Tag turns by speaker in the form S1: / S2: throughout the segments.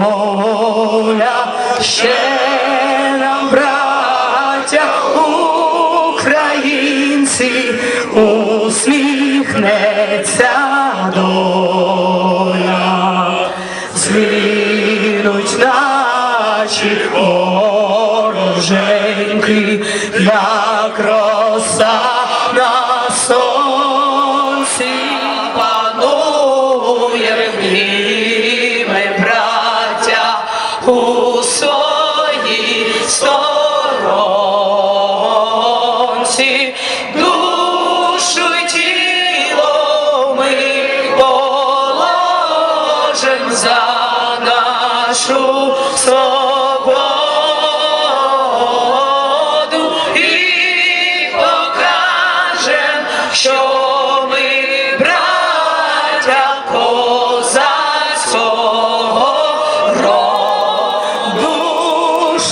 S1: воля, ще нам, браття, українці, усміхнеться доля, згинуть наші вороженьки, як роса на сонці. Браття, у своїй сторонці, душу й ми положим за нашу свободу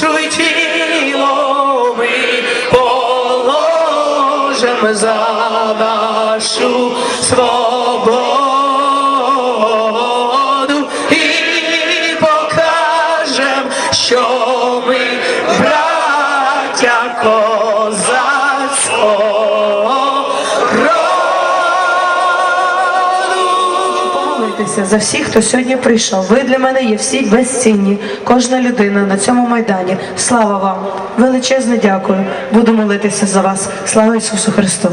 S1: Душу ми положим за нашу свободу і покажем, що ми браття роду.
S2: За всіх, хто сьогодні прийшов. Ви для мене є всі безцінні. Кожна людина на цьому майдані. Слава вам! Величезне дякую. Буду молитися за вас. Слава Ісусу Христу!